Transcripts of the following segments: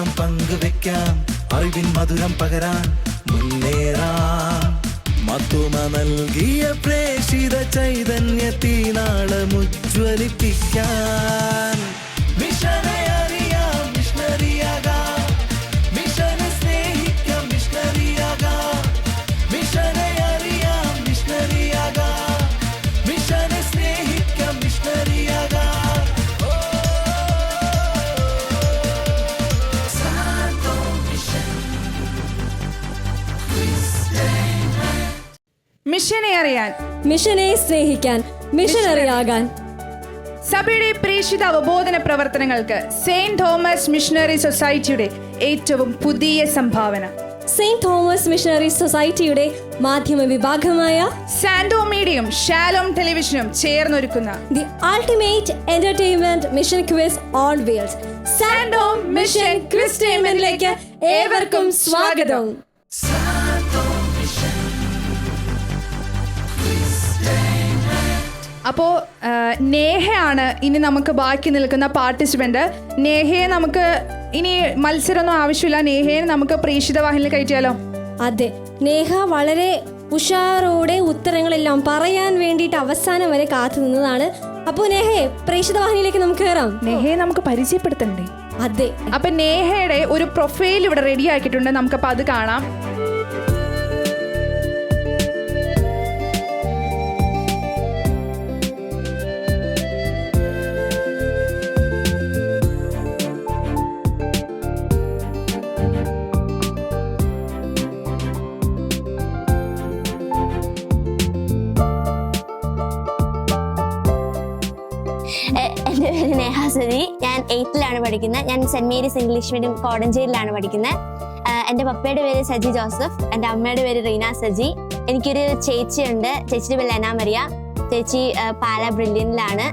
സ്നേഹം പങ്കുവെക്കാം അറിവിൻ മധുരം പകരാൻ മുന്നേറാം. മത്തുമ നൽകിയ പ്രേഷിത ചൈതന്യത്തിനാളമുജ്വലിപ്പിക്കാൻ മിഷനെ അറിയാൻ. മിഷനെ സ്നേഹിക്കാൻ മിഷനറിയാകാൻ. സഭയുടെ പ്രേക്ഷിത അവബോധന പ്രവർത്തനങ്ങൾക്ക് സെയിന്റ് തോമസ് മിഷണറി സൊസൈറ്റിയുടെ ഏറ്റവും പുതിയ സംഭാവന. സെയിന്റ് തോമസ് മിഷണറി സൊസൈറ്റിയുടെ മാധ്യമ വിഭാഗമായ സാൻഡോ മീഡിയം ഷാലോം ടെലിവിഷനും ചേർന്നൊരുക്കുന്ന the ultimate entertainment mission quiz on wheels. സാൻഡോ mission quiz ടൈമിലേക്ക് ഏവർക്കും സ്വാഗതം. അപ്പോ ആ, നേഹയാണ് ഇനി നമുക്ക് ബാക്കി നിൽക്കുന്ന പാർട്ടിസിപ്പന്റ് നേഹയെ നമുക്ക് ഇനി മത്സരമൊന്നും ആവശ്യമില്ല. നേഹയെ നമുക്ക് പ്രേക്ഷിത വാഹിനിയിൽ കയറ്റിയാലോ? അതെ. നേഹ വളരെ ഉഷാറോടെ ഉത്തരങ്ങളെല്ലാം പറയാൻ വേണ്ടിയിട്ട് അവസാനം വരെ കാത്തു നിന്നതാണ്. അപ്പോൾ നേഹയെ പ്രേക്ഷിത വാഹിനിയിലേക്ക് നമുക്ക് കയറാം. നേഹയെ നമുക്ക് പരിചയപ്പെടുത്തണ്ടേ? അതെ. അപ്പൊ നേഹയുടെ ഒരു പ്രൊഫൈൽ ഇവിടെ റെഡി ആക്കിയിട്ടുണ്ട്. നമുക്കപ്പോ അത് കാണാം. എന്റെ പേര് ഞാൻ എയ്റ്റിലാണ് പഠിക്കുന്നത്. ഞാൻ സെന്റ് മേരീസ് ഇംഗ്ലീഷ് മീഡിയം കോടഞ്ചേരിയിലാണ് പഠിക്കുന്നത്. എന്റെ പപ്പയുടെ പേര് സജി ജോസഫ് എന്റെ അമ്മയുടെ പേര് റീന സജി. എനിക്കൊരു ചേച്ചിയുണ്ട് ചേച്ചിയുടെ പേര് ലെന മരിയ. ചേച്ചി പാല ബ്രില്യനിലാണ്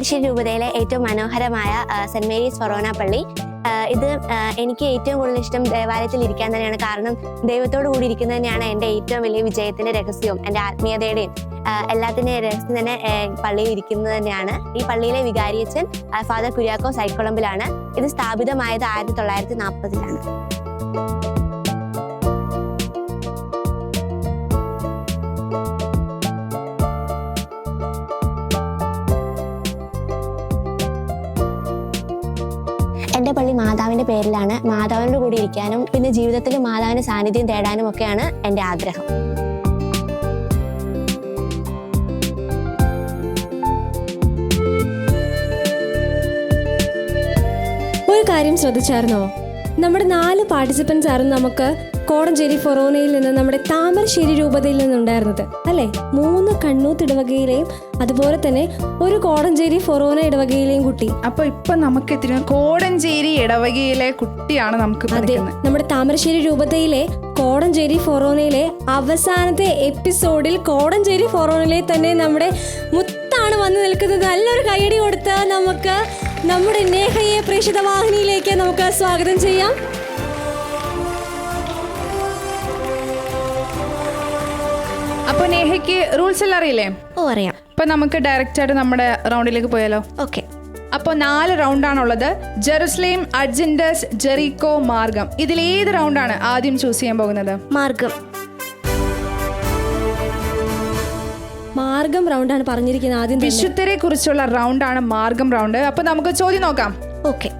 താമരശ്ശേരി രൂപതയിലെ ഏറ്റവും മനോഹരമായ സെന്റ് മേരീസ് ഫൊറോന പള്ളി. ഇത് എനിക്ക് ഏറ്റവും കൂടുതൽ ഇഷ്ടം ദേവാലയത്തിൽ ഇരിക്കാൻ തന്നെയാണ്. കാരണം ദൈവത്തോട് കൂടി ഇരിക്കുന്നത് തന്നെയാണ് എന്റെ ഏറ്റവും വലിയ വിജയത്തിന്റെ രഹസ്യവും എന്റെ ആത്മീയതയുടെയും. എല്ലാത്തിന്റെയും രഹസ്യം തന്നെ പള്ളിയിൽ ഇരിക്കുന്നത് തന്നെയാണ്. ഈ പള്ളിയിലെ വികാരിയച്ചൻ ആ, ഫാദർ കുര്യാക്കോ സൈക്കോളമ്പിലാണ് ഇത് സ്ഥാപിതമായത് ആയിരത്തി തൊള്ളായിരത്തി നാൽപ്പതിലാണ്. മാതാവിന്റെ പേരിലാണ് മാതാവിനോട് കൂടി ഇരിക്കാനും പിന്നെ ജീവിതത്തിൽ മാതാവിന്റെ സാന്നിധ്യം തേടാനും ഒക്കെയാണ് എന്റെ ആഗ്രഹം. ഒരു കാര്യം ശ്രദ്ധിച്ചായിരുന്നോ? നമ്മുടെ നാല് പാർട്ടിസിപ്പൻസ് ആയിരുന്നു നമുക്ക് കോടഞ്ചേരി ഫൊറോനയിൽ നിന്ന് നമ്മുടെ താമരശ്ശേരി രൂപതയിൽ നിന്നുണ്ടായിരുന്നത് അല്ലേ? മൂന്ന് കണ്ണൂത്ത് ഇടവകയിലെയും അതുപോലെ തന്നെ ഒരു കോടഞ്ചേരി ഫൊറോന ഇടവകയിലെയും കുട്ടി. അപ്പൊ ഇപ്പൊ നമുക്ക് കോടഞ്ചേരി ഇടവകയിലെ കുട്ടിയാണ് നമുക്ക് അതെ നമ്മുടെ താമരശ്ശേരി രൂപതയിലെ കോടഞ്ചേരി ഫൊറോനയിലെ അവസാനത്തെ എപ്പിസോഡിൽ കോടഞ്ചേരി ഫൊറോനയിലെ തന്നെ നമ്മുടെ മുത്താണ് വന്നു നിൽക്കുന്നത്. നല്ലൊരു കൈയടി കൊടുത്ത് നമുക്ക് നമ്മുടെ നേഹയെ പ്രേക്ഷിത വാഹിനിയിലേക്ക് നമുക്ക് സ്വാഗതം ചെയ്യാം. അപ്പൊ നേഹയ്ക്ക് റൂൾസ് എല്ലാം അറിയില്ലേ? ഓ അറിയാം. അപ്പൊ നമുക്ക് ഡയറക്റ്റ് ആയിട്ട് നമ്മുടെ റൗണ്ടിലേക്ക് പോയാലോ? ഓക്കെ. അപ്പോൾ നാല് റൗണ്ട് റൗണ്ടാണുള്ളത് ജെറുസലേം അർജന്റസ് ജെറിക്കോ മാർഗം. ഇതിൽ ഏത് റൗണ്ടാണ് ആദ്യം ചൂസ് ചെയ്യാൻ പോകുന്നത്? മാർഗം. മാർഗം റൗണ്ട് ആണ് പറഞ്ഞിരിക്കുന്നത് ആദ്യം തന്നെ. വിശുദ്ധരെ കുറിച്ചുള്ള റൗണ്ടാണ് മാർഗം റൗണ്ട് അപ്പൊ നമുക്ക് ചോദ്യം നോക്കാം. ഓക്കെ.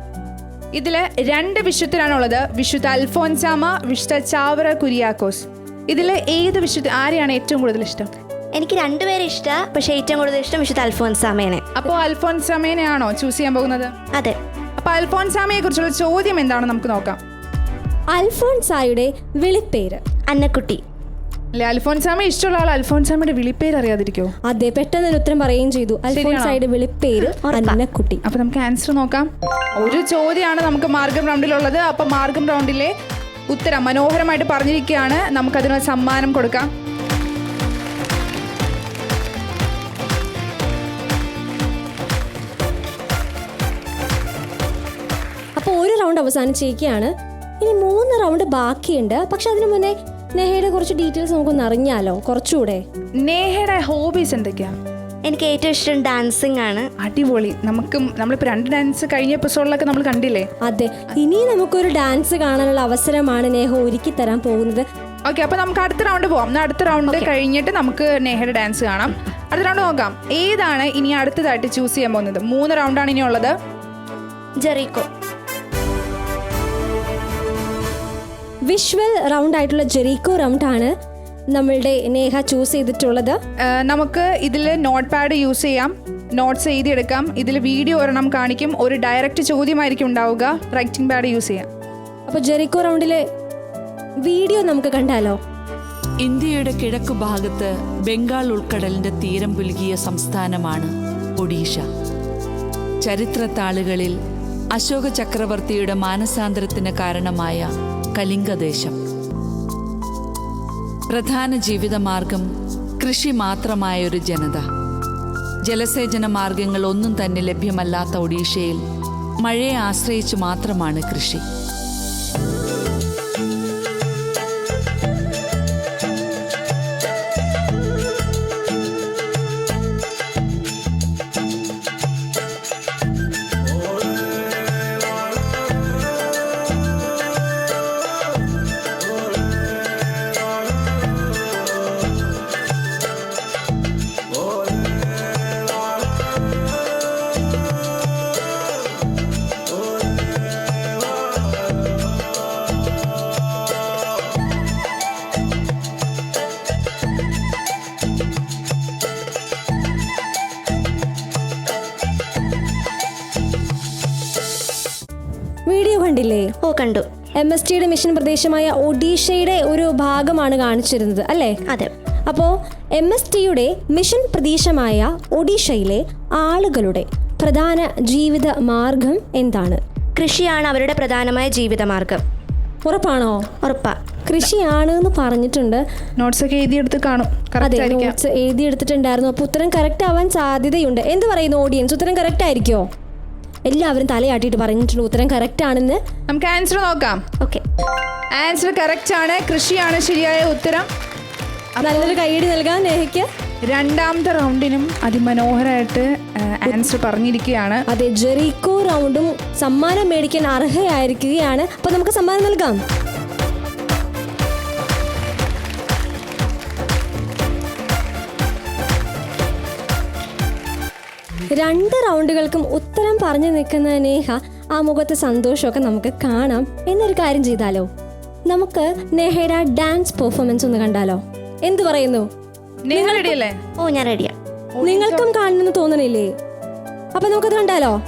ഇതിൽ രണ്ട് വിശുദ്ധരാണുള്ളത്. വിശുദ്ധ അൽഫോൻസാമ വിശുദ്ധ ചാവറ കുര്യാക്കോസ്. ഇതിൽ ഏത് വിശുദ്ധ ആരെയാണ് ഏറ്റവും കൂടുതൽ ഇഷ്ടം? എനിക്ക് രണ്ടുപേരെ ഇഷ്ടമാണ് പക്ഷേ ഏറ്റവും കൂടുതൽ ഇഷ്ടം വിശുദ്ധ അൽഫോൻസാമേനെ അപ്പോൾ അൽഫോൻസാമേനെയാണോ ചൂസ് ചെയ്യാൻ പോകുന്നത്? അതെ. അപ്പൊ അൽഫോൻസാമയെ കുറിച്ചുള്ള ചോദ്യം എന്താണ് നമുക്ക് നോക്കാം. അൽഫോൻസായുടെ വിളിപ്പേര്. അന്നക്കുട്ടി. അല്ലെ അൽഫോൻസാമ ഇഷ്ടമുള്ള ആൾ അൽഫോൻസാമയുടെ വിളിപ്പേര് അറിയാതിരിക്കോ? അതെ പെട്ടെന്ന് ഒരു ഉത്തരം പറയുകയും ചെയ്തു. അൽഫോൻസായുടെ വിളിപ്പേര് അന്നക്കുട്ടി. അപ്പൊ നമുക്ക് ആൻസർ നോക്കാം. ഒരു ചോദ്യമാണ് നമുക്ക് മാർഗം റൗണ്ടിലുള്ളത് അപ്പൊ മാർഗം റൗണ്ടിലെ ഉത്തരം മനോഹരമായിട്ട് പറഞ്ഞിരിക്കുകയാണ്. നമുക്കതിനുള്ള സമ്മാനം കൊടുക്കാം. അപ്പോൾ ഒരു റൗണ്ട് അവസാനിച്ചിരിക്കുകയാണ്. ഇനി മൂന്ന് റൗണ്ട് ബാക്കിയുണ്ട്. പക്ഷെ അതിനു മുന്നേ നെഹയുടെ കുറച്ച് ഡീറ്റെയിൽസ് നമുക്കൊന്ന് അറിഞ്ഞാലോ കുറച്ചുകൂടെ? നെഹയുടെ ഹോബീസ് എന്തൊക്കെയാണ് എനിക്ക് ഏറ്റവും ഇഷ്ടം ഡാൻസിങ് ആണ്. അടിപൊളി. നമുക്ക് നമ്മളിപ്പോൾ രണ്ട് ഡാൻസ് കഴിഞ്ഞ എപ്പിസോഡിലൊക്കെ നമ്മൾ കണ്ടില്ലേ? അതെ. ഇനി നമുക്കൊരു ഡാൻസ് കാണാനുള്ള അവസരമാണ് നേഹ ഒരുക്കി തരാൻ പോകുന്നത്. ഓക്കെ അപ്പൊ നമുക്ക് അടുത്ത റൗണ്ട് പോവാം. അടുത്ത റൗണ്ട് കഴിഞ്ഞിട്ട് നമുക്ക് നേഹയുടെ ഡാൻസ് കാണാം. അടുത്ത റൗണ്ട് നോക്കാം. ഏതാണ് ഇനി അടുത്തതായിട്ട് ചൂസ് ചെയ്യാൻ പോകുന്നത്? മൂന്ന് റൗണ്ടാണ് ഇനി ഉള്ളത്. ജെറീക്കോ. വിഷ്വൽ റൗണ്ട് ആയിട്ടുള്ള ജെറീക്കോ റൗണ്ട് ആണ്. നമ്മളുടെ നേഹ ചൂസ് ചെയ്തിട്ടുള്ളത്? നമുക്ക് ഇതിൽ നോട്ട് പാഡ് യൂസ് ചെയ്യാം. നോട്ട്സ് എഴുതിയെടുക്കാം. ഇതിൽ വീഡിയോ ഒരെണ്ണം കാണിക്കും. ഒരു ഡയറക്റ്റ് ചോദ്യമായിരിക്കും ഉണ്ടാവുക. റൈറ്റിംഗ് പാഡ് യൂസ് ചെയ്യാം. അപ്പോൾ ജെറിക്കോ റൗണ്ടിലെ വീഡിയോ നമുക്ക് കണ്ടാലോ? ഇന്ത്യയുടെ കിഴക്കു ഭാഗത്ത് ബംഗാൾ ഉൾക്കടലിന്റെ തീരം പുലുകിയ സംസ്ഥാനമാണ് ഒഡീഷ. ചരിത്രത്താളുകളിൽ അശോക ചക്രവർത്തിയുടെ മാനസാന്തരത്തിന് കാരണമായ കലിംഗദേശം പ്രധാന ജീവിതമാർഗം കൃഷി മാത്രമായൊരു ജനത. ജലസേചന മാർഗങ്ങൾ ഒന്നും തന്നെ ലഭ്യമല്ലാത്ത ഒഡീഷയിൽ മഴയെ ആശ്രയിച്ചു മാത്രമാണ് കൃഷി. കണ്ടില്ലേ ഓ കണ്ടു. എം എസ് ടിയുടെ മിഷൻ പ്രദേശമായ ഒഡീഷയുടെ ഒരു ഭാഗമാണ് കാണിച്ചിരുന്നത് അല്ലേ? അതെ. അപ്പോ എം എസ് ടിയുടെ മിഷൻ പ്രദേശമായ ഒഡീഷയിലെ ആളുകളുടെ പ്രധാന ജീവിത മാർഗം എന്താണ്? കൃഷിയാണ് അവരുടെ പ്രധാനമായ ജീവിതമാർഗം ഉറപ്പാണോ? ഉറപ്പാ. കൃഷിയാണ് എന്ന് പറഞ്ഞിട്ടുണ്ട്. നോട്ട്സ് ഒക്കെ എഴുതിയെടുത്ത് കാണും. അതെ നോട്ട്സ് എഴുതിയെടുത്തിട്ടുണ്ടായിരുന്നു. അപ്പോൾ ഉത്തരം കറക്റ്റ് ആവാൻ സാധ്യതയുണ്ട്. എന്ത് പറയുന്നു ഓഡിയൻസ് ഉത്തരം കറക്റ്റ് ആയിരിക്കോ? എല്ലാവരും തലയാട്ടിട്ട് പറഞ്ഞിട്ടുണ്ട് ഉത്തരം കറക്റ്റ് ആണെന്ന്. നമുക്ക് ആൻസർ നോക്കാം. ഓക്കെ ആൻസർ കറക്റ്റ് ആണ് കൃഷിയാണ് ശരിയായ ഉത്തരം. നല്ലൊരു കൈയടി നൽകാൻ നേഹയ്ക്ക് രണ്ടാമത്തെ റൗണ്ടിനും അതിമനോഹരമായിട്ട് ആൻസർ പറഞ്ഞിരിക്കുകയാണ്. അതെ ജെറിക്കോ റൗണ്ടും സമ്മാനം മേടിക്കാൻ അർഹയായിരിക്കുകയാണ്. അപ്പോൾ നമുക്ക് സമ്മാനം നൽകാം. രണ്ട് റൗണ്ടുകൾക്കും ഉത്തരം പറഞ്ഞു നിൽക്കുന്ന നേഹ ആ മുഖത്തെ സന്തോഷമൊക്കെ നമുക്ക് കാണാം എന്നൊരു കാര്യം ചെയ്താലോ? നമുക്ക് നെഹേര ഡാൻസ് പെർഫോമൻസ് ഒന്ന് കണ്ടാലോ? എന്തു പറയുന്നു? നിങ്ങൾ റെഡിയല്ലേ ഓ ഞാൻ റെഡിയാ നിങ്ങൾക്കും കാണണമെന്ന് തോന്നണില്ലേ? അപ്പൊ നമുക്കത് കണ്ടാലോ?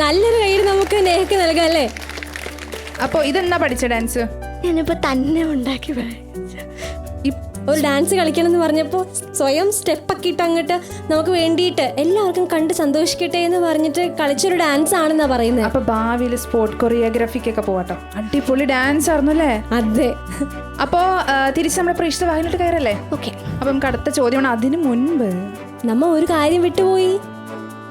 നല്ലൊരു കയ്യിൽ നമുക്ക് നേഹക്ക് നൽകാം അല്ലേ? അപ്പോൾ ഇതെന്നാ പഠിച്ച ഡാൻസ്? ഞാനിപ്പോ തന്നെ ഉണ്ടാക്കി ഒരു ഡാൻസ് കളിക്കണം എന്ന് പറഞ്ഞപ്പോൾ സ്വയം സ്റ്റെപ്പൊക്കെ ഇട്ട് അങ്ങോട്ട് നമുക്ക് വേണ്ടിയിട്ട് എല്ലാവർക്കും കണ്ട് സന്തോഷിക്കട്ടെ എന്ന് പറഞ്ഞിട്ട് കളിച്ചൊരു ഡാൻസ് ആണെന്നാ പറയുന്നത് അപ്പൊ ഭാവിയിൽ സ്പോർട്ട് കൊറിയോഗ്രാഫിക്കൊക്കെ പോകട്ടോ അടിപൊളി ഡാൻസ് ആയിരുന്നു അല്ലേ? അതെ. അപ്പോ തിരിച്ച് നമ്മുടെ പ്രേക്ഷിത വാഹിനിട്ട് കയറല്ലേ? ഓക്കെ. അപ്പൊ നമുക്ക് അടുത്ത ചോദ്യമാണ് അതിനു മുൻപ്. നമ്മ ഒരു കാര്യം വിട്ടുപോയി.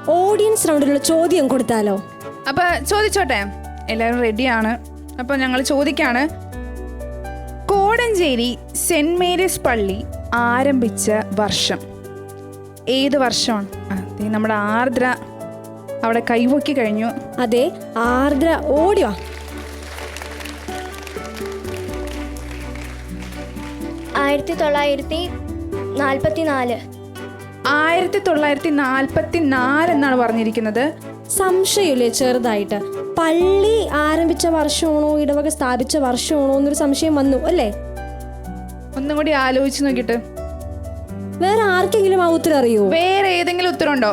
ഓഡിയൻസ് റൗണ്ടിലുള്ള ചോദ്യം കൊടുത്താലോ? അപ്പൊ ചോദിച്ചോട്ടെ. എല്ലാവരും റെഡിയാണ് അപ്പൊ ഞങ്ങൾ ചോദിക്കാണ്. കോടഞ്ചേരി സെന്റ് മേരീസ് പള്ളി ആരംഭിച്ച വർഷം. ഏത് വർഷമാണ്? നമ്മുടെ ആർദ്ര അവിടെ കൈവക്കി കഴിഞ്ഞു. അതെ ആർദ്ര ഓടിയോ ആയിരത്തി തൊള്ളായിരത്തി നാൽപ്പത്തി നാല് ആയിരത്തി തൊള്ളായിരത്തി നാൽപ്പത്തി നാല് എന്നാണ് പറഞ്ഞിരിക്കുന്നത്. സംശയമില്ലേ ചെറുതായിട്ട്? പള്ളി ആരംഭിച്ച വർഷമാണോ ഇടവക സ്ഥാപിച്ച വർഷമാണോ എന്നൊരു സംശയം വന്നു അല്ലേ? ഒന്നും കൂടി ആലോചിച്ച് നോക്കിട്ട് വേറെ ആർക്കെങ്കിലും ആ ഉത്തരം അറിയോ? വേറെ ഏതെങ്കിലും ഉത്തരവുണ്ടോ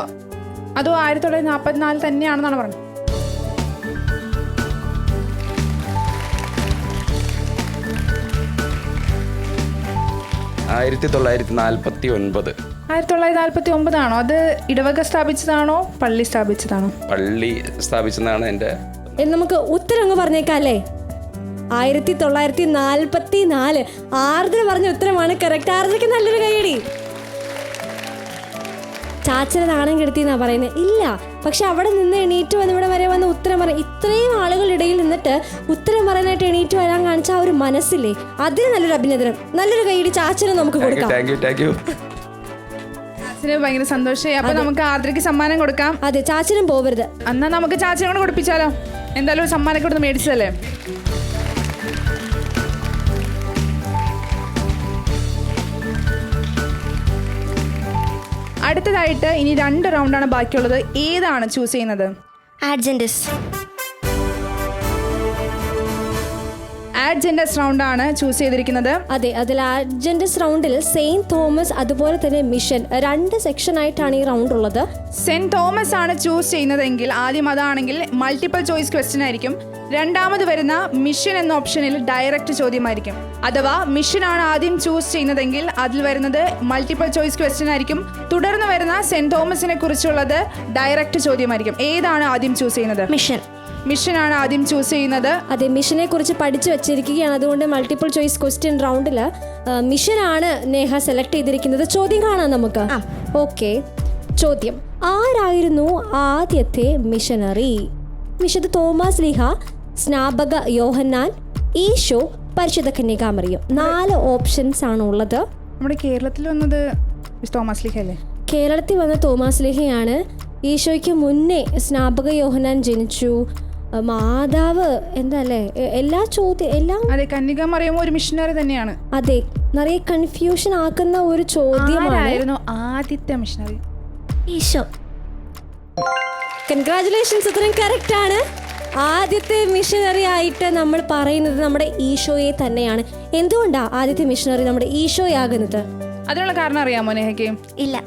അതോ ആയിരത്തി തൊള്ളായിരത്തി നാൽപ്പത്തിനാല് തന്നെയാണെന്നാണ് പറഞ്ഞത്? ആയിരത്തി തൊള്ളായിരത്തി നാൽപ്പത്തി ഒൻപത് ആയിരത്തി തൊള്ളായിരത്തി നാൽപ്പത്തി ഒമ്പതാണോ അത് ഇടവക സ്ഥാപിച്ചതാണോ? പള്ളി സ്ഥാപിച്ചതാണോ? പള്ളി സ്ഥാപിച്ചതാണ് എന്റെ എന്ന് നമുക്ക് ഉത്തരം അങ്ങ് പറഞ്ഞേക്കാം അല്ലേ ആയിരത്തി തൊള്ളായിരത്തി നാൽപ്പത്തി നാല് ആർദ്ര പറഞ്ഞ ഉത്തരമാണ് കറക്റ്റ് ആർദ്രയ്ക്ക് നല്ലൊരു കൈയടി. ചാച്ചനെ നാണം കെടുത്തി എന്നാ പറയുന്നത്. ഇല്ല പക്ഷെ അവിടെ നിന്ന് എണീറ്റ് വന്ന് ഇവിടെ വരെ വന്ന് ഉത്തരം പറയും ഇത്രയും ആളുകളിടയിൽ ഇടയിൽ നിന്നിട്ട് ഉത്തരം പറയാനായിട്ട് എണീറ്റ് വരാൻ കാണിച്ച ആ ഒരു മനസ്സില്ലേ? അതിന് നല്ലൊരു അഭിനന്ദനം. നല്ലൊരു കൈയടി ചാച്ചന് നമുക്ക് കൊടുക്കാം. താങ്ക് യു താങ്ക് യു ചാച്ചന് ഭയങ്കര സന്തോഷമായി അപ്പൊ നമുക്ക് ആദ്രയ്ക്ക് സമ്മാനം കൊടുക്കാം. അതെ ചാച്ചനും പോവരുത്. എന്നാ നമുക്ക് ചാച്ചനോട് കൊടുപ്പിച്ചാലോ? എന്തായാലും ഒരു സമ്മാനം കൊടുത്ത് മേടിച്ചതല്ലേ? അടുത്തതായിട്ട് ഇനി രണ്ട് റൗണ്ടാണ് ബാക്കിയുള്ളത്. ഏതാണ് ചൂസ് ചെയ്യുന്നത്? ആഡ്ജന്റസ് ആഡ്ജൻഡസ് റൗണ്ട് ആണ് ചൂസ് ചെയ്തിരിക്കുന്നത്. അതെ അതിൽ ആഡ്ജൻഡസ് റൗണ്ടിൽ സെയിന്റ് തോമസ് അതുപോലെ തന്നെ മിഷൻ രണ്ട് സെക്ഷൻ ആയിട്ടാണ് ഈ റൗണ്ട് ഉള്ളത്. സെന്റ് തോമസ് ആണ് ചൂസ് ചെയ്യുന്നതെങ്കിൽ ആദ്യം അതാണെങ്കിൽ മൾട്ടിപ്പിൾ ചോയ്സ് ക്വസ്റ്റ്യൻ ആയിരിക്കും. രണ്ടാമത് വരുന്ന മിഷൻ എന്ന ഓപ്ഷനിൽ ഡയറക്റ്റ് ചോദ്യമായിരിക്കും. അഥവാ മിഷൻ ആണ് ആദ്യം ചൂസ് ചെയ്യുന്നതെങ്കിൽ അതിൽ വരുന്നത് മൾട്ടിപ്പിൾ ചോയ്സ് ക്വസ്റ്റ്യൻ ആയിരിക്കും. തുടർന്ന് വരുന്ന സെന്റ് തോമസിനെ കുറിച്ചുള്ളത് ഡയറക്റ്റ് ചോദ്യമായിരിക്കും. ഏതാണ് ആദ്യം ചൂസ് ചെയ്യുന്നത്? മിഷൻ മിഷൻ ആണ് ആദ്യം ചൂസ് ചെയ്യുന്നത്. അതെ മിഷനെ കുറിച്ച് പഠിച്ചു വെച്ചിരിക്കുകയാണ്. അതുകൊണ്ട് മൾട്ടിപ്പിൾ ചോയ്സ് ക്വസ്റ്റ്യൻ റൗണ്ടിൽ മിഷനാണ് നേഹ സെലക്ട് ചെയ്തിരിക്കുന്നത്. ചോദ്യം കാണാം നമുക്ക്. ഓക്കെ. ചോദ്യം. ആരായിരുന്നു ആദ്യത്തെ മിഷനറി വിശുദ്ധ തോമസ് ലിഹ സ്നാപക യോഹന്നാൻ ഈശോ പരിശുദ്ധ കന്യകാമറിയം. നാല് ഓപ്ഷൻസ് ആണ് ഉള്ളത്. നമ്മുടെ കേരളത്തിൽ വന്നത് തോമസ് ലിഹ അല്ലേ? കേരളത്തിൽ വന്ന തോമസ് ലിഹയാണ്. ഈശോയ്ക്ക് മുന്നേ സ്നാപക യോഹനാൻ ജനിച്ചു. മാതാവ് എന്തല്ലേ? എല്ലാ ചോദ്യം എല്ലാം അതെ കന്യക മറിയുമ്പോൾ ഒരു മിഷനറി തന്നെയാണ്. അതെ നിറയെ കൺഫ്യൂഷൻ ആക്കുന്ന ഒരു ചോദ്യമായിരുന്നു ആദ്യത്തെ മിഷനറി ഈശോ. കൺഗ്രാചുലേഷൻസ് ഇത്രയും കറക്റ്റ് ആണ്. ആദ്യത്തെ മിഷനറി ആയിട്ട് നമ്മൾ പറയുന്നത് നമ്മുടെ ഈശോയെ തന്നെയാണ്. എന്തുകൊണ്ടാ ആദ്യത്തെ മിഷനറി നമ്മുടെ ഈശോയാകുന്നത്? അതിനുള്ള കാരണം അറിയാമോ നേഹയ്ക്ക് ഇല്ല.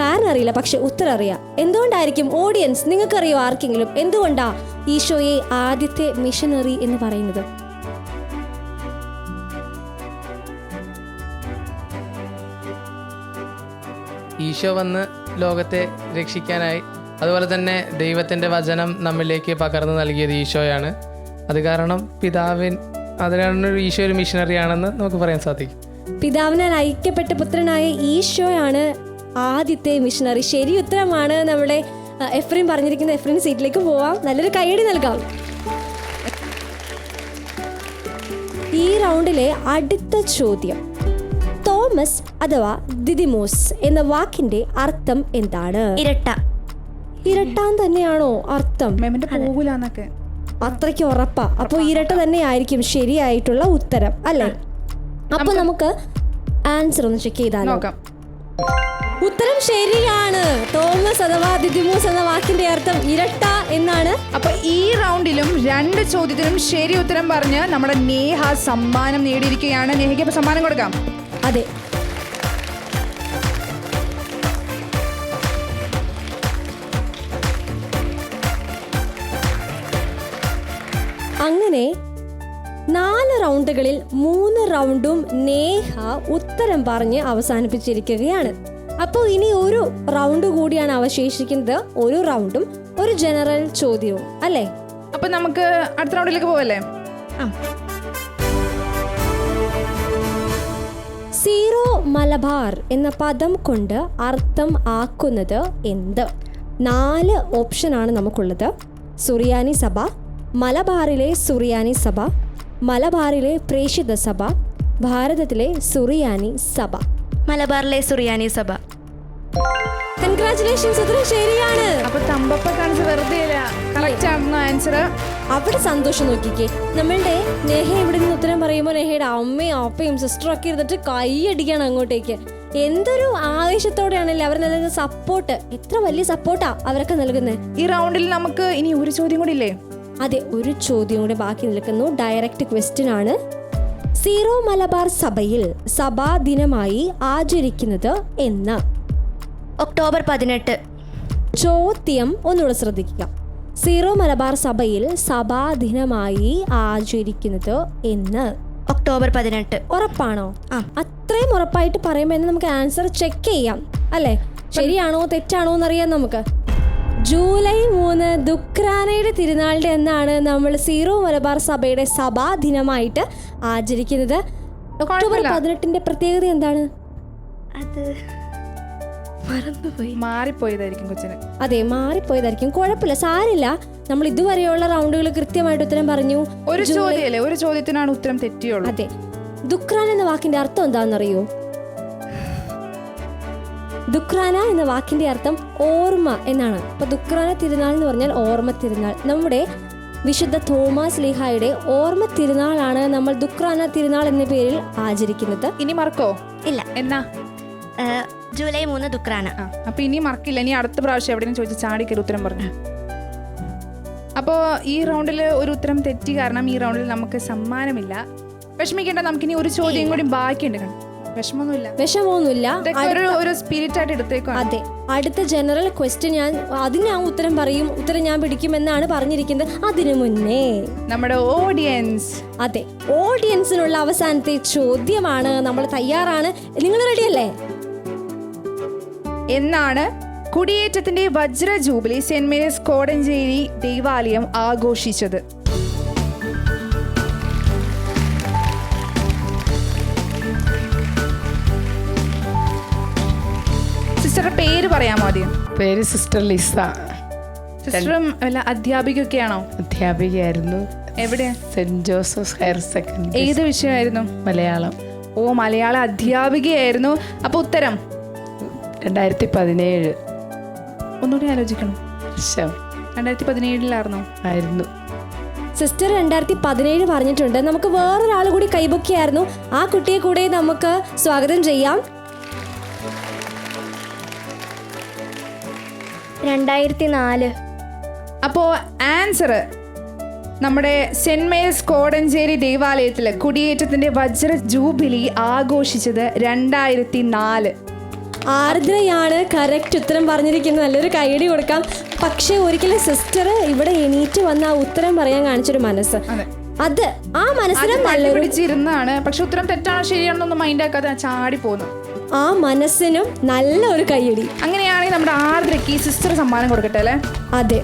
കാരണം അറിയില്ല പക്ഷെ ഉത്തരം അറിയാം എന്തുകൊണ്ടായിരിക്കും ഓഡിയൻസ് നിങ്ങൾക്കറിയോ ആർക്കെങ്കിലും? എന്തുകൊണ്ടാ ഈശോയെ ആദ്യത്തെ മിഷനറി എന്ന് പറയുന്നത്. ഈശോ വന്ന് ലോകത്തെ രക്ഷിക്കാനായി അതുപോലെ തന്നെ ദൈവത്തിന്റെ വചനം നമ്മിലേക്ക് പകർന്നു നൽകിയത് ഈശോയാണ്. അത് കാരണം പിതാവിൻ അതിനാണ് ഈശോ ഒരു മിഷനറി ആണെന്ന് നമുക്ക് പറയാൻ സാധിക്കും. പിതാവിനാൽ ഐക്യപ്പെട്ട പുത്രനായ ഈശോയാണ് ആദ്യത്തെ മിഷനറി. ശരി ഉത്തരമാണ് നമ്മുടെ അഹ്, എഫ്രീൻ പറഞ്ഞിരിക്കുന്ന എഫ്രീൻ സീറ്റിലേക്ക് പോവാം. നല്ലൊരു കൈയടി നൽകാം. ഈ റൗണ്ടിലെ അടുത്ത ചോദ്യം. തോമസ് അഥവാ ദിദിമോസ് എന്ന വാക്കിന്റെ അർത്ഥം എന്താണ്? ഇരട്ട. ഇരട്ടാൻ തന്നെയാണോ അർത്ഥം? പോകൂലെന്നൊക്കെ. അത്രയ്ക്ക് ഉറപ്പാ. അപ്പോൾ ഇരട്ട തന്നെ ആയിരിക്കും ശരിയായിട്ടുള്ള ഉത്തരം അല്ലേ? അപ്പൊ നമുക്ക് ആൻസർ ഒന്ന് ചെക്ക് ചെയ്താലോ. നോക്കാം. ഉത്തരം ശരിയാണ്. തോമസ് അഥവാ ദിദിമൂസ് എന്ന വാക്കിന്റെ അർത്ഥം ഇരട്ട എന്നാണ്. അപ്പൊ ഈ റൗണ്ടിലും രണ്ട് ചോദ്യത്തിനും ശരി ഉത്തരം പറഞ്ഞ് നമ്മുടെ നേഹ സമ്മാനം നേടിയിരിക്കുകയാണ്. നേഹയ്ക്ക് അപ്പൊ സമ്മാനം കൊടുക്കാം. അതെ. അങ്ങനെ നാല് റൗണ്ടുകളിൽ മൂന്ന് റൗണ്ടും നേഹ ഉത്തരം പറഞ്ഞ് അവസാനിപ്പിച്ചിരിക്കുകയാണ്. അപ്പോൾ ഇനി ഒരു റൗണ്ട് കൂടിയാണ് അവശേഷിക്കുന്നത്. ഒരു റൗണ്ടും ഒരു ജനറൽ ചോദ്യവും അല്ലേ? അപ്പൊ നമുക്ക് അടുത്ത റൗണ്ടിലേക്ക് പോവല്ലേ? സീറോ മലബാർ എന്ന പദം കൊണ്ട് അർത്ഥം ആക്കുന്നത് എന്ത്? നാല് ഓപ്ഷനാണ് നമുക്കുള്ളത്. സുറിയാനി സഭ മലബാറിലെ സുറിയാനി സഭ മലബാറിലെ പ്രേഷിത സഭ ഭാരതത്തിലെ സുറിയാനി സഭ. മലബാറിലെ സുറിയാനി സഭ. കൺഗ്രാറ്റുലേഷൻസ് ഉത്തരം ശരിയാണ്. അപ്പൊ തമ്പപ്പ കാണിച്ച വെറുതെ കറക്റ്റ് ആണെന്നോ ആൻസർ അവിടെ സന്തോഷം നോക്കിക്കേ. നമ്മളുടെ നെഹ ഇവിടെ നിന്ന് ഉത്തരം പറയുമ്പോൾ നെഹയുടെ അമ്മയും അപ്പയും സിസ്റ്ററും ഒക്കെ ഇരുന്നിട്ട് കൈയടിക്കാണ് അങ്ങോട്ടേക്ക്. എന്തൊരു ആവേശത്തോടെയാണല്ലേ അവർ നൽകുന്ന സപ്പോർട്ട് എത്ര വലിയ സപ്പോർട്ടാ അവരൊക്കെ നൽകുന്നത് ഈ റൗണ്ടിൽ നമുക്ക് ഇനി ഒരു ചോദ്യം കൂടി ഇല്ലേ? അതെ ഒരു ചോദ്യം കൂടി ബാക്കി നിൽക്കുന്നു. ഡയറക്റ്റ് ക്വസ്റ്റ്യൻ ആണ്. സീറോ മലബാർ സഭയിൽ സഭാ ദിനമായി ആചരിക്കുന്നത് എന്ന്. ഒക്ടോബർ പതിനെട്ട്. ചോദ്യം ഒന്നുകൂടെ ശ്രദ്ധിക്കുക. സീറോ മലബാർ സഭയിൽ സഭാ ദിനമായി ആചരിക്കുന്നത് എന്ന്. ഒക്ടോബർ പതിനെട്ട്. ഉറപ്പാണോ? അത്രയും ഉറപ്പായിട്ട് പറയുമ്പോൾ നമുക്ക് ആൻസർ ചെക്ക് ചെയ്യാം. അല്ലേ? ശരിയാണോ തെറ്റാണോ എന്നറിയാം നമുക്ക്. ജൂലൈ മൂന്ന് ദുഃഖ്രാനയുടെ തിരുനാളിന്റെ എന്നാണ് നമ്മൾ സീറോ മലബാർ സഭയുടെ സഭാ ദിനമായിട്ട് ആചരിക്കുന്നത്. ഒക്ടോബർ. പതിനെട്ടിന്റെ പ്രത്യേകത എന്താണ്? അത് മറന്നുപോയി. മാറിപ്പോയതായിരിക്കും കൊച്ചിന്. അതെ മാറിപ്പോയതായിരിക്കും. കുഴപ്പമില്ല സാരില്ല നമ്മൾ ഇതുവരെയുള്ള റൗണ്ടുകൾ കൃത്യമായിട്ട് ഉത്തരം പറഞ്ഞു. ഒരു ചോദ്യമല്ലേ ഒരു ചോദ്യത്തിനാണ് ഉത്തരം തെറ്റിയുള്ളത് അതെ. ദുഃഖ്രാൻ എന്ന വാക്കിന്റെ അർത്ഥം എന്താണെന്നറിയോ? ദുഃഖ്രാന എന്ന വാക്കിന്റെ അർത്ഥം ഓർമ്മ എന്നാണ്. അപ്പൊ ദുഃഖ്രാന തിരുനാൾ എന്ന് പറഞ്ഞാൽ ഓർമ്മ തിരുനാൾ. നമ്മുടെ വിശുദ്ധ തോമസ് ലീഹായുടെ ഓർമ്മ തിരുനാളാണ് നമ്മൾ ദുഃഖ്രാന തിരുനാൾ എന്ന പേരിൽ ആചരിക്കുന്നത്. ഇനി മറക്കോ? ഇല്ല. എന്നാ? ജൂലൈ മൂന്ന് ദുക്രാന ആ അപ്പൊ ഇനി മറക്കില്ല. ഇനി അടുത്ത പ്രാവശ്യം എവിടെയും ചോദിച്ച് ചാടിക്കരു ഉത്തരം പറഞ്ഞു. അപ്പോൾ ഈ റൗണ്ടിൽ ഒരു ഉത്തരം തെറ്റി കാരണം ഈ റൗണ്ടിൽ നമുക്ക് സമ്മാനമില്ല. വിഷമിക്കേണ്ട നമുക്കിനി ഒരു ചോദ്യം കൂടി ബാക്കിയുണ്ട്. കണ്ടോ? വിഷമമൊന്നുമില്ല. വിഷമമൊന്നുമില്ല. ഇതൊക്കെ ഒരു ഒരു സ്പിരിറ്റ് ആയിട്ട് എടുത്തേക്കാണ് അതെ. അടുത്ത ജനറൽ ക്വസ്റ്റ്യൻ ഞാൻ അതിന് ഞാൻ ഉത്തരം പറയും. ഉത്തരം ഞാൻ പിടിക്കുമെന്നാണ് പറഞ്ഞിരിക്കുന്നത്. അതിനു മുന്നേ. നമ്മുടെ ഓഡിയൻസ്. അതെ. ഓഡിയൻസിനുള്ള അവസാനത്തെ ചോദ്യമാണ്. നമ്മൾ തയ്യാറാണ്. നിങ്ങൾ റെഡിയല്ലേ? എന്നാണ് കുടിയേറ്റത്തിന്റെ വജ്ര ജൂബിലി സെന്റ് മേരീസ് കോടഞ്ചേരി ദേവാലയം ആഘോഷിച്ചത്. സിസ്റ്ററുടെ പേര് പറയാമോ ആദ്യം? പേര് സിസ്റ്റർ ലിസ. സിസ്റ്ററും വല്ല അധ്യാപികയൊക്കെയാണോ? അധ്യാപികയായിരുന്നു. എവിടെ സെന്റ് ജോസഫ് ഹയർ സെക്കൻഡറി ഏത് വിഷയമായിരുന്നു? മലയാളം. ഓ മലയാള അധ്യാപികയായിരുന്നു. അപ്പൊ ഉത്തരം. രണ്ടായിരത്തി പതിനേഴ് ഒന്നുകൂടി ആലോചിക്കണം. രണ്ടായിരത്തി പതിനേഴിലായിരുന്നോ ആയിരുന്നു. സിസ്റ്റർ രണ്ടായിരത്തി പതിനേഴ് പറഞ്ഞിട്ടുണ്ട്. നമുക്ക് വേറൊരാൾ കൂടി കൈബുക്കിയായിരുന്നു ആ കുട്ടിയെ കൂടെ നമുക്ക് സ്വാഗതം ചെയ്യാം. രണ്ടായിരത്തി നാല് അപ്പോ ആൻസർ നമ്മുടെ സെന്റ് മേരീസ് കോടഞ്ചേരി ദേവാലയത്തിൽ കുടിയേറ്റത്തിന്റെ വജ്ര ജൂബിലി ആഘോഷിച്ചത് രണ്ടായിരത്തി നാല് ആർദ്രയാണ് കറക്റ്റ് ഉത്തരം പറഞ്ഞിരിക്കുന്നത്. നല്ലൊരു കൈയടി കൊടുക്കാം. പക്ഷെ ഒരിക്കലും സിസ്റ്റർ ഇവിടെ എണീറ്റ് വന്ന ആ ഉത്തരം പറയാൻ കാണിച്ചൊരു മനസ്സ്. അതെ. ആ മനസ്സിലും നല്ലൊരു പിടിച്ചിരുന്നാണ് പക്ഷെ ഉത്തരം തെറ്റാണോ ശരിയാണെന്നൊന്നും മൈൻഡ് ആക്കാതെ ചാടി പോകുന്നു ആ മനസ്സിനും നല്ലൊരു കൈയടി അങ്ങനെയാണെങ്കിൽ നമ്മുടെ ആർദ്രയ്ക്ക് സിസ്റ്റർ സമ്മാനം കൊടുക്കട്ടെ അല്ലേ? അതെ.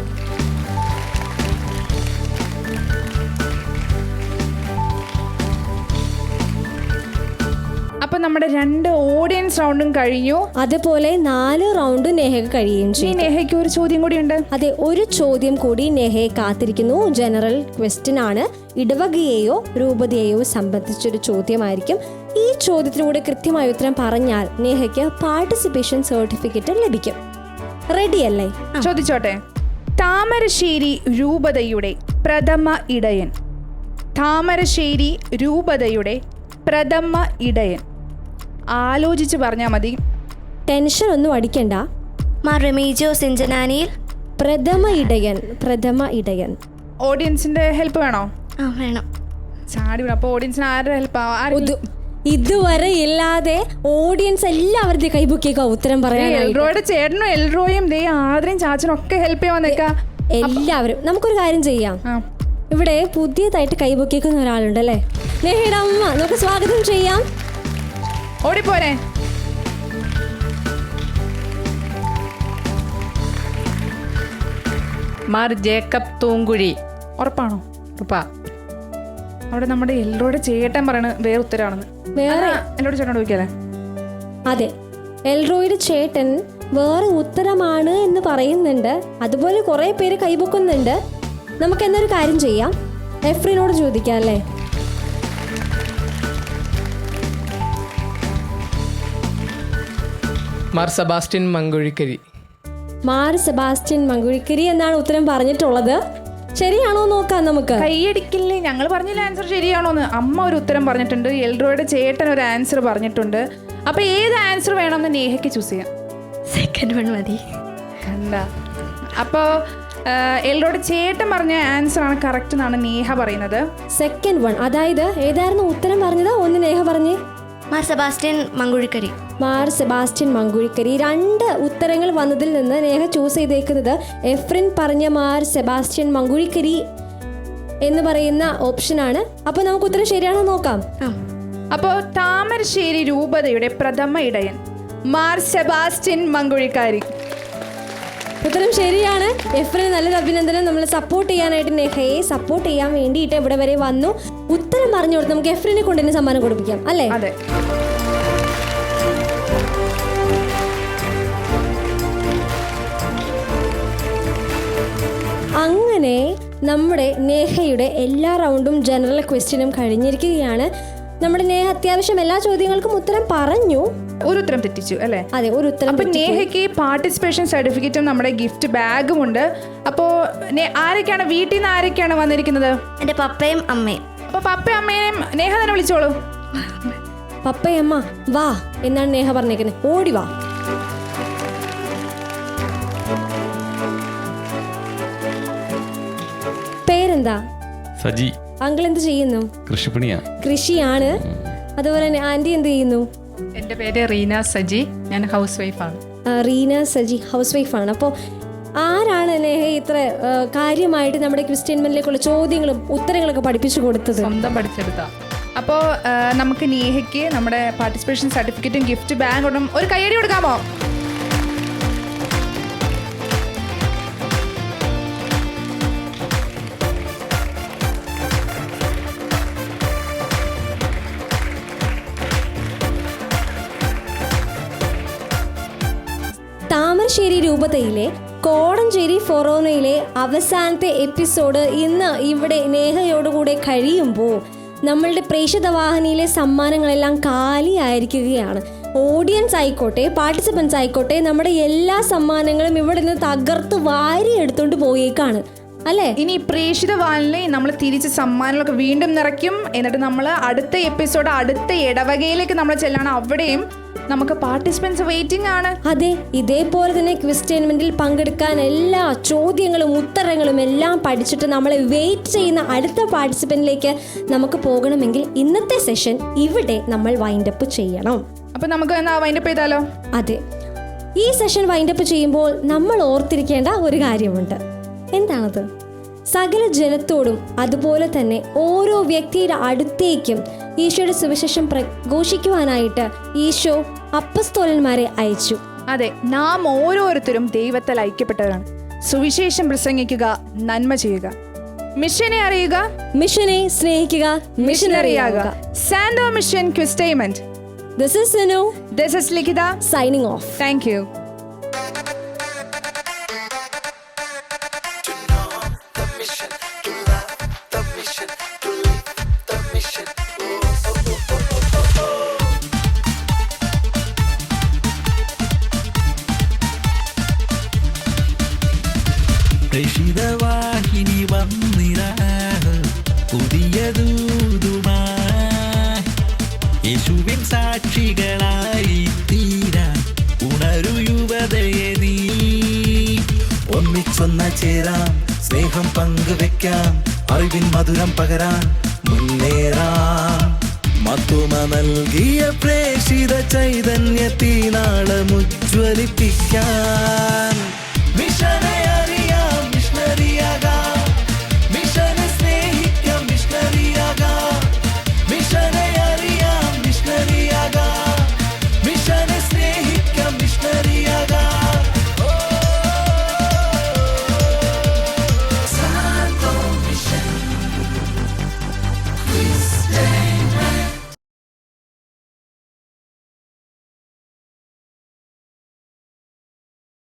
നമ്മുടെ രണ്ട് ഓഡിയൻസ് റൗണ്ടും കഴിഞ്ഞു. അതുപോലെ നാല് റൗണ്ട് നെഹയ്ക്ക് കഴിയുകയും ഈ ചെയ്യും നേഹയ്ക്ക് ഒരു ചോദ്യം കൂടി ഉണ്ട്. അതെ ഒരു ചോദ്യം കൂടി നെഹയെ കാത്തിരിക്കുന്നു. ജനറൽ ക്വസ്റ്റ്യൻ ആണ്. ഇടവകയെയോ രൂപതയെയോ സംബന്ധിച്ചൊരു ചോദ്യമായിരിക്കും. ഈ ചോദ്യത്തിലൂടെ കൃത്യമായ ഉത്തരം പറഞ്ഞാൽ നെഹയ്ക്ക് പാർട്ടിസിപ്പേഷൻ സർട്ടിഫിക്കറ്റ് ലഭിക്കും. റെഡിയല്ലേ ചോദിച്ചോട്ടെ. താമരശ്ശേരി രൂപതയുടെ പ്രഥമ ഇടയൻ. താമരശ്ശേരി രൂപതയുടെ പ്രഥമ ഇടയൻ. ആലോചിച്ച് പറഞ്ഞാൽ മതി. ടെൻഷൻ ഒന്നും അടിക്കണ്ട. മാ റെമീജിയോ സിഞ്ചനാനിയിൽ. പ്രഥമ ഇടയൻ പ്രഥമ ഇടയൻ. ഓഡിയൻസിന്റെ ഹെൽപ്പ് വേണോ? ആ വേണം. ചാടി വീണു. അപ്പോൾ ഓഡിയൻസിന് ആരുടെ ഹെൽപ്പ്? ഇത് ഇതുവരെ ഇല്ലാതെ ഓഡിയൻസ് എല്ലാവരുടെയും കൈബുക്കിയേക്കാ ഉത്തരം പറയാൻ എൽറോയുടെ ചേട്ടനും എൽറോയും ദേ ആദ്രയും ചാച്ചനും ഒക്കെ ഹെൽപ്പ് ചെയ്യാൻ വന്നേക്കാ. എല്ലാവരും. നമുക്കൊരു കാര്യം ചെയ്യാം. ഇവിടെ പുതിയതായിട്ട് കൈപൊക്കിക്കുന്ന ഒരാളുണ്ട് അല്ലേ നേഹയുടെ അമ്മ നമുക്ക് സ്വാഗതം ചെയ്യാം. ഓടിപ്പോരെ. മാർ ജേക്കബ് തൂങ്കുഴി. ഉറപ്പാണോ? ഉറപ്പാ. അവിടെ നമ്മുടെ എല്ലോടെ ചേട്ടൻ പറയണ വേറെ ഉത്തരവാണെന്ന് വേറെ എല്ലോട് ചേട്ടനോട് ചോദിക്കാല്ലേ അതെ എൽറോയുടെ ചേട്ടൻ വേറെ ഉത്തരമാണ് എന്ന് പറയുന്നുണ്ട്. അതുപോലെ കുറേ പേര് കൈപൊക്കുന്നുണ്ട് നമുക്ക് എന്നൊരു കാര്യം ചെയ്യാം. എഫ്രിനോട് ചോദിക്കാം അല്ലേ? മാർ സെബാസ്റ്റ്യൻ മങ്കുഴിക്കരി. മാർ സെബാസ്റ്റ്യൻ മങ്കുഴിക്കരി എന്നാണ് ഉത്തരം പറഞ്ഞിട്ടുള്ളത്. ശരിയാണോ നോക്കാം നമുക്ക്. കൈയടിക്കില്ലേ ഞങ്ങൾ പറഞ്ഞില്ല ആൻസർ ശരിയാണോന്ന് അമ്മ ഒരു ഉത്തരം പറഞ്ഞിട്ടുണ്ട് എൽഡ്രോയുടെ ചേട്ടൻ ഒരു ആൻസർ പറഞ്ഞിട്ടുണ്ട്. അപ്പൊ ഏത് ആൻസർ വേണമെന്ന് നേഹയ്ക്ക് ചൂസ് ചെയ്യാം. സെക്കൻഡ് വൺ മതി. കണ്ട. അപ്പോൾ എൽഡ്രോയുടെ ചേട്ടൻ പറഞ്ഞ ആൻസർ ആണ് കറക്റ്റ് എന്നാണ് നേഹ പറയുന്നത്. സെക്കൻഡ് വൺ അതായത് ഏതായിരുന്നു ഉത്തരം പറഞ്ഞത്? ഒന്ന് നേഹ പറഞ്ഞേ. മാർ സെബാസ്റ്റ്യൻ മങ്കുഴിക്കരി. മാർ സെബാസ്റ്റ്യൻ മങ്കുഴിക്കരി. രണ്ട് ഉത്തരങ്ങൾ വന്നതിൽ നിന്ന് നേഹ ചൂസ് ചെയ്തേക്കുന്നത് എഫ്രിൻ പറഞ്ഞ മാർ സെബാസ്റ്റ്യൻ മങ്കുഴിക്കരി എന്ന് പറയുന്ന ഓപ്ഷനാണ് അപ്പോൾ നമുക്ക് ഉത്തരം ശരിയാണോ നോക്കാം. അപ്പോൾ താമരശ്ശേരി രൂപതയുടെ പ്രഥമ ഇടയൻ മാർ സെബാസ്റ്റ്യൻ മങ്കുഴിക്കാരി. ഉത്തരം ശരിയാണ്. എഫ്രിന് നല്ലൊരു അഭിനന്ദനം. നമ്മൾ സപ്പോർട്ട് ചെയ്യാനായിട്ട് നെഹയെ സപ്പോർട്ട് ചെയ്യാൻ വേണ്ടിയിട്ട് ഇവിടെ വരെ വന്നു. ഉത്തരം പറഞ്ഞു കൊടുത്ത് നമുക്ക് എഫ്രിനെ കൊണ്ട് തന്നെ സമ്മാനം കൊടുപ്പിക്കാം. അല്ലേ? അതെ. അങ്ങനെ നമ്മുടെ നേഹയുടെ എല്ലാ റൗണ്ടും ജനറൽ ക്വസ്റ്റ്യനും കഴിഞ്ഞിരിക്കുകയാണ്. നമ്മുടെ നേഹ അത്യാവശ്യം എല്ലാ ചോദ്യങ്ങൾക്കും ഉത്തരം പറഞ്ഞു. ഒരു ഉത്തരം തെറ്റിച്ചു അല്ലേ? അതെ ഒരു ഉത്തരം അപ്പൊ. നേഹയ്ക്ക് പാർട്ടിസിപ്പേഷൻ സർട്ടിഫിക്കറ്റും നമ്മുടെ ഗിഫ്റ്റ് ബാഗും ഉണ്ട്. അപ്പോ ആരൊക്കെയാണ് വീട്ടിൽ നിന്ന് ആരൊക്കെയാണ് വന്നിരിക്കുന്നത്? എന്റെ പപ്പയും അമ്മയും. അപ്പൊ പപ്പയും അമ്മയും നേഹ തന്നെ വിളിച്ചോളൂ. പപ്പയമ്മ വാ എന്നാണ് നേഹ പറഞ്ഞേക്കുന്നത് ഓടി വാ. പേരെന്താ സജി. അങ്കിൾ എന്ത് ചെയ്യുന്നു? കൃഷിപ്പണിയാ. കൃഷിയാണ്. അതുപോലെ തന്നെ ആന്റി എന്ത് ചെയ്യുന്നു? എന്റെ പേര് റീന സജി. ഞാൻ ഹൗസ് വൈഫാണ്. ആ, റീന സജി ഹൗസ് വൈഫാണ്. അപ്പോൾ ആരാണ് നേഹ ഇത്ര ആ, കാര്യമായിട്ട് നമ്മുടെ ക്രിസ്ത്യൻമെന്റിലേക്കുള്ള ചോദ്യങ്ങളും ഉത്തരങ്ങളൊക്കെ പഠിപ്പിച്ചു കൊടുത്തത്? സ്വന്തം പഠിച്ചെടുത്ത. അപ്പോൾ നമുക്ക് നേഹയ്ക്ക് നമ്മുടെ പാർട്ടിസിപ്പേഷൻ സർട്ടിഫിക്കറ്റും ഗിഫ്റ്റ് ബാഗും ഒരു കയ്യടി കൊടുക്കാമോ? രൂപതയിലെ കോടഞ്ചേരി ഫൊറോനയിലെ അവസാനത്തെ എപ്പിസോഡ് ഇന്ന് ഇവിടെ നേഹയോടുകൂടെ കഴിയുമ്പോൾ നമ്മളുടെ പ്രേക്ഷിത വാഹിനിയിലെ സമ്മാനങ്ങളെല്ലാം കാലിയായിരിക്കുകയാണ്. ഓഡിയൻസ് ആയിക്കോട്ടെ പാർട്ടിസിപ്പൻസ് ആയിക്കോട്ടെ നമ്മുടെ എല്ലാ സമ്മാനങ്ങളും ഇവിടെ നിന്ന് തകർത്ത് വാരി എടുത്തുകൊണ്ട് പോയേക്കാണ്. അല്ലേ? ഇനി പ്രേക്ഷിത വാലിനെ നമ്മൾ തിരിച്ച് സമ്മാനങ്ങളൊക്കെ വീണ്ടും നിറയ്ക്കും. എന്നിട്ട് നമ്മൾ അടുത്ത എപ്പിസോഡ് അടുത്ത ഇടവകയിലേക്ക് നമ്മൾ ചെല്ലാണ്. അവിടെയും നമുക്ക് പാർട്ടിസിപ്പൻസ് വെയിറ്റിംഗ് ആണ്. അതെ ഇതേപോലെ തന്നെ ക്വിസ്റ്റൈൻമെന്റിൽ പങ്കെടുക്കാൻ എല്ലാ ചോദ്യങ്ങളും ഉത്തരങ്ങളും എല്ലാം പഠിച്ചിട്ട് നമ്മളെ വെയിറ്റ് ചെയ്യുന്ന അടുത്ത പാർട്ടിസിപ്പന്റിലേക്ക് നമുക്ക് പോകണമെങ്കിൽ ഇന്നത്തെ സെഷൻ ഇവിടെ നമ്മൾ വൈൻഡപ്പ് ചെയ്യണം. അപ്പൊ നമുക്ക് എന്നാ വൈൻഡപ്പ് ചെയ്താലോ? അതെ ഈ സെഷൻ വൈൻഡപ്പ് ചെയ്യുമ്പോൾ നമ്മൾ ഓർത്തിരിക്കേണ്ട ഒരു കാര്യമുണ്ട്. എന്താണത്? സകല ജനത്തോടും അതുപോലെ തന്നെ ഓരോ വ്യക്തിയുടെ അടുത്തേക്കും ഈശോയുടെ സുവിശേഷം പ്രഘോഷിക്കുവാനായിട്ട് ഈശോ അപ്പസ്തോലന്മാരെ അയച്ചു. അതെ നാം ഓരോരുത്തരും ദൈവത്താൽ ഐക്യപ്പെട്ടവരാണ്. സുവിശേഷം പ്രസംഗിക്കുക നന്മ ചെയ്യുക. മിഷനെ അറിയുക. മിഷനെ സ്നേഹിക്കുക മിഷൻ അറിയാകുക സാൻഡോ mission ക്വിസ്റ്റേമെന്റ് this is Sinu this is Likhitha signing off thank you ഒന്നിച്ചൊന്ന ചേരാം. സ്നേഹം പങ്കുവെക്കാം. അറിവിൻ മധുരം പകരാൻ മുന്നേറാം. മത്തുമ നൽകിയ പ്രേക്ഷിത ചൈതന്യത്തിനാളമുജ്വലിപ്പിക്കാൻ മിഷനെ